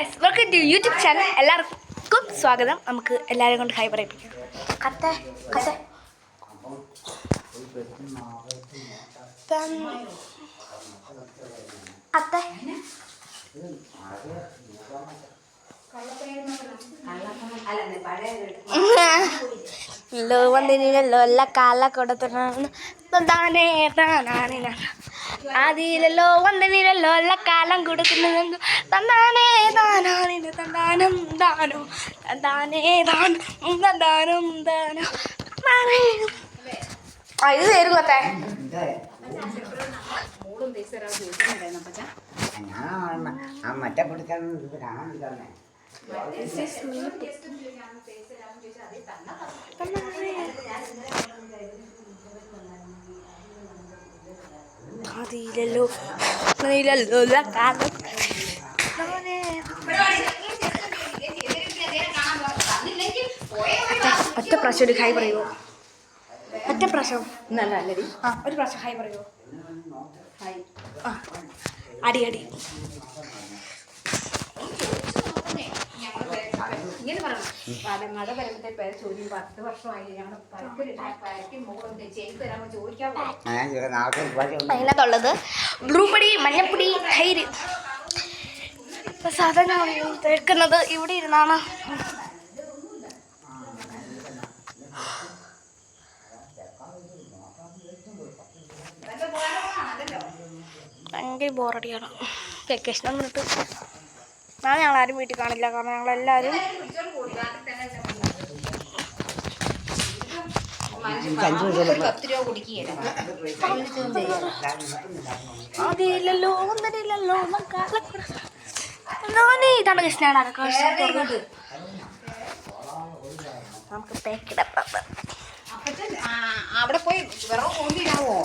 Guys welcome to YouTube channel എല്ലാവർക്കും സ്വാഗതം. നമുക്ക് എല്ലാവരും കൊണ്ട് ഹൈ പറയിപ്പിക്കാം കത്തെ കത്ത. കത്തെ. ലോ വന്നില്ലല്ലോ എല്ലാ കാല കൊടുത്തിട്ടാണ് താനേ താനാനിന ആദിയിലല്ലോ വന്നില്ലല്ലോ അല്ല കാലം കൊടുക്കുന്നത് തന്നാനേ താനാനിന് തന്താനം താനോ തന്താനേ താനും ദാനം താനോ. താനേ. ആ ഇത് തരും കത്തെ മറ്റേ കാണാൻ എല്ലാ കാലം താനേ ഒറ്റ പ്രാവശ്യം ഒരു ഹൈ പറയുമോ ഒറ്റ പ്രാവശ്യം നല്ലല്ലടി ആ ഒരു പ്രാവശ്യം ഹൈ പറയുമോ ആ അടി അടി പാലങ്ങാട് വരുമ്പത്തെ പേര് ചോദ്യം. പത്ത് വർഷമായി. അതിനകത്തുള്ളത് ബ്ലൂപ്പൊടി മഞ്ഞപ്പൊടി തൈര്. ഇപ്പൊ സാധാരണ തീർക്കുന്നത് ഇവിടെ ഇരുന്നാണ്. ഭയങ്കര ബോറടിയാണ് വെക്കേഷൻ വന്നിട്ട് നാളെ ഞങ്ങൾ ആരും വീട്ടിൽ കാണില്ല. കാരണം ഞങ്ങളെല്ലാവരും എല്ലാവരും അതില്ലല്ലോ ഇതാണ് നമുക്ക് അവിടെ പോയി വിറവ് പോകുന്നില്ലാവോ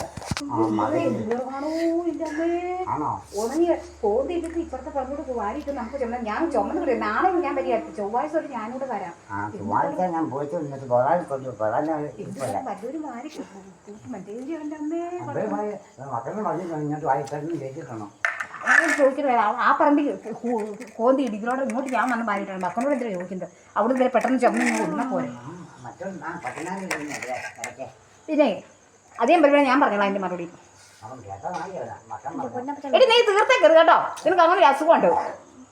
ഉണങ്ങി കോതിട്ടിട്ട് ഇപ്പുറത്തെ നമുക്ക് ചുമ ഞാൻ ചുമന്ന് കിട്ടും നാളെ ഞാൻ ചൊവ്വാഴ്ച വരാം ഞാൻ വാരി. മറ്റേ അമ്മേ? ഞാൻ ചോദിക്കുന്നത് ആ- പറമ്പിൽ കോന്തി ഇടിക്കലോടെ ഇങ്ങോട്ട് ഞാൻ വന്ന് മാറിയിട്ടാണ് മക്കളോട് എന്തിനാ ചോദിക്കുന്നത്? അവിടെ വരെ പെട്ടെന്ന് ചുമന്ന് കൊണ്ടുവന്നാൽ പോരെ. പിന്നെ അതേ പരിപാടി ഞാൻ പറഞ്ഞോളാം അതിന്റെ മറുപടി. എടി നീ തീർത്തേ കയറി കേട്ടോ. നിനക്ക് അങ്ങനെ ഒരു അസുഖമുണ്ട്.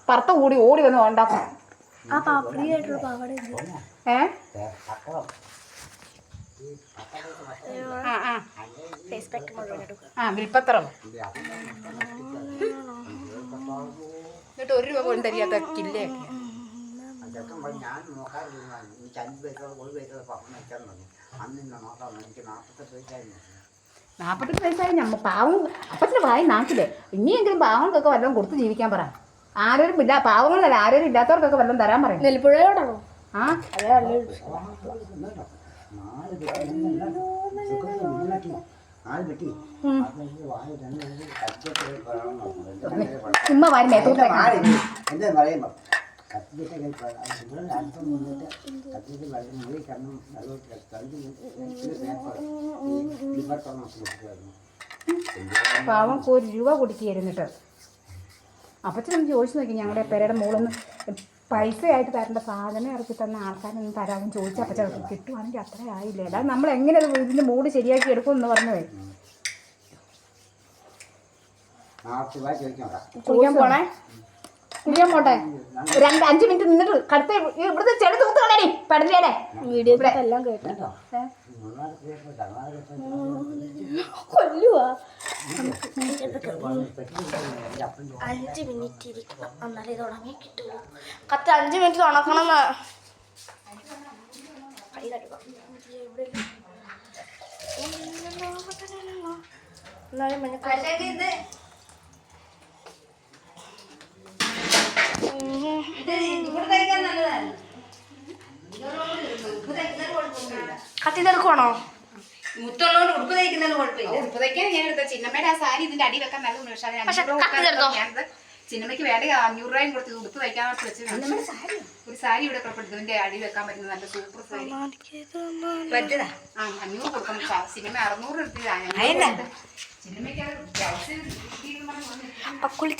പറത്ത കൂടി ഓടി വന്ന് ഉണ്ടാക്കും ആ ഏ? വിൽപ്പത്രം. എന്നിട്ട് ഒരു രൂപ പോലും തരിയാത്ത കില്ലേ? ഞാൻ നോക്കാറില്ല എനിക്ക് അഞ്ച് പേരുള്ള ഒരു പേരുള്ള പപ്പം വെച്ചാൽ മതി നാൽപ്പത്തെട്ട് വയസ്സായി നമ്മ പാവം. അപ്പത്തിന് വായി നാട്ടിലെ ഇനിയെങ്കിലും പാവങ്ങൾക്കൊക്കെ വല്ലതും കൊടുത്ത് ജീവിക്കാൻ പറ. ആരോരും ഇല്ല പാവങ്ങളല്ല ആരോരും ഇല്ലാത്തവർക്കൊക്കെ വല്ലതും തരാൻ പറയും. നെൽപ്പുഴയോടാണോ? ആ? അതെ ചുമ്മാ വാരി മേത്തോട്ട് കത്തിയൊക്കെ ഇവിടെ അടുത്ത് നിന്നിട്ട് കത്തിയിട്ട് വെള്ളം മുറി കണ്ണും വെള്ളം കണ്ടിട്ട് പേപ്പർ ലിബർട്ടോണം കൊടുക്കുമായിരുന്നു പാവം ഒരു രൂപ കൊടുക്കുകയായിരുന്നിട്ട് അപ്പച്ചൻ ചോദിച്ചു നോക്കി ഞങ്ങളുടെ പെരയുടെ മുകളിൽ നിന്ന് പൈസയായിട്ട് തരേണ്ട സാധനം ഇറക്കി തന്ന ആൾക്കാരൊന്നും തരാമെന്ന് ചോദിച്ചാൽ അപ്പച്ചൻ കിട്ടുവാണെങ്കിൽ അത്രേ ആയില്ലേ? അല്ലാതെ നമ്മൾ എങ്ങനെ ഇത് ഇതിന്റെ മൂഡ് ശരിയാക്കി എടുക്കുമെന്ന് പറഞ്ഞതേ? ചോദിക്കാൻ പോണേ? കുടിക്കാൻ പോട്ടെ. രണ്ട് അഞ്ച് മിനിറ്റ് നിന്നിട്ട് കടുത്ത ഇവിടുത്തെ ചെടി തൂത്ത് കളയടി പടലിയുടെ വീഡിയോ എല്ലാം കേട്ടു. കൊല്ലുവാ. അഞ്ച് മിനിറ്റ് ഇരിക്കണം. എന്നാലേ ഇത് ഉണങ്ങി കിട്ടുള്ളൂ. കത്ത് അഞ്ച് മിനിറ്റ് ഉണക്കണം കൈ കഴുകാം. എന്നാലും മഞ്ഞ കത്തിനെടുക്കുവാണോ മുത്തുള്ളതുകൊണ്ട് നല്ല പക്ഷെ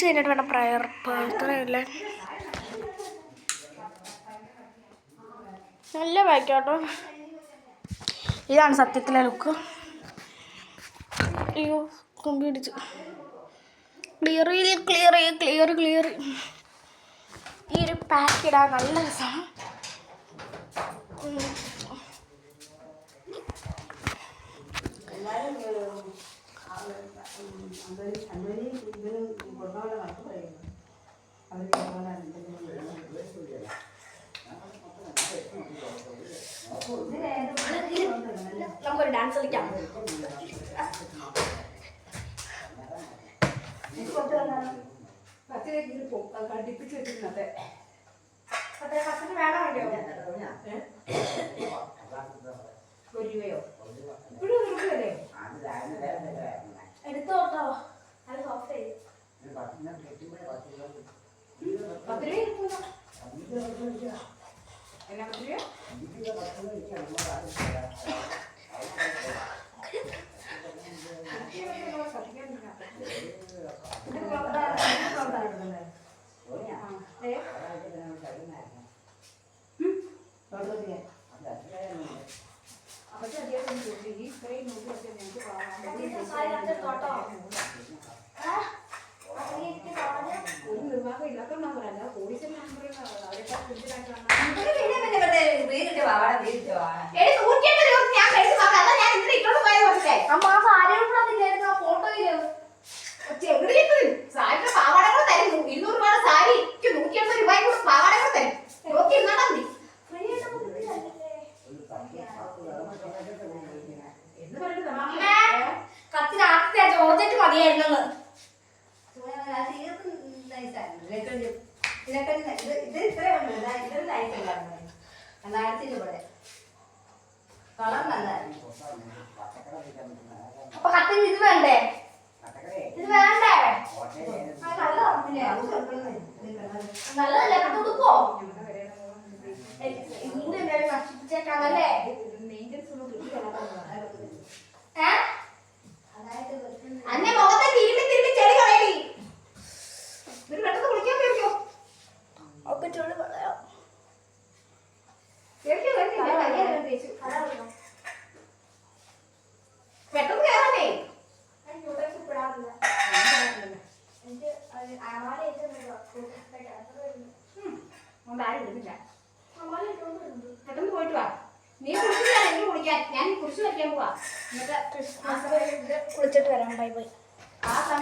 കഴിഞ്ഞിട്ട് വേണം നല്ല ഇതാണ് സത്യത്തിലെ ലുക്ക്. അയ്യോ കൊമ്പി പിടിച്ചു. ക്ലിയർ ക്ലിയർ ക്ലിയർ ക്ലിയർ ഈ ഒരു പാക്ക് ഇടാൻ നല്ല രസമാണ് ഉം. കളിക്കാം കണ്ടിപ്പിച്ച് വെച്ചിരുന്നത് കസിന് വേണം വേണ്ടിയോ ഒരു രൂപയോ ഇപ്പോഴും ഒരു രൂപയല്ലേ എടുത്തു കേട്ടോ അത് സോഫ്റ്റ് ആയി പത്ത് രൂപ ഇരിക്കുന്നു. എന്നാ പത്ത് രൂപ അമ്മ ആ സാരിയുടെ കൂടെ അതില്ലായിരുന്നു ആ ഫോട്ടോയിൽ സാരിയുടെ പാവാടകൾ തരും ഇരുന്നൂറ് രൂപയുടെ സാരി നൂറ്റി അമ്പത് രൂപയും കൂടെ പാവാടകൾ തരും നോക്കി ഇരുന്നാ മതി എന്ന് പറഞ്ഞിട്ട് അമ്മേ കത്തിന് ആദ്യത്തെ ജോർജറ്റ് മതിയായിരുന്നു കളർ നല്ലതായിരുന്നു അപ്പൊ കത്തിന് ഇത് വേണ്ടേ ഇത് വേണ്ടേ നല്ലതല്ലേ കത്ത് കൊടുക്കോ ഇന്ന് നശിപ്പിച്ചേക്കാണല്ലേ പെട്ടെന്ന് പോയിട്ട് വാ നീ കുളിച്ചില്ല എനിക്ക് കുളിക്കാൻ ഞാൻ കുറിച്ച് വയ്ക്കാൻ പോവാ എന്നിട്ട് കുളിച്ചിട്ട് വരാം ബൈ ബൈ ആ സമയം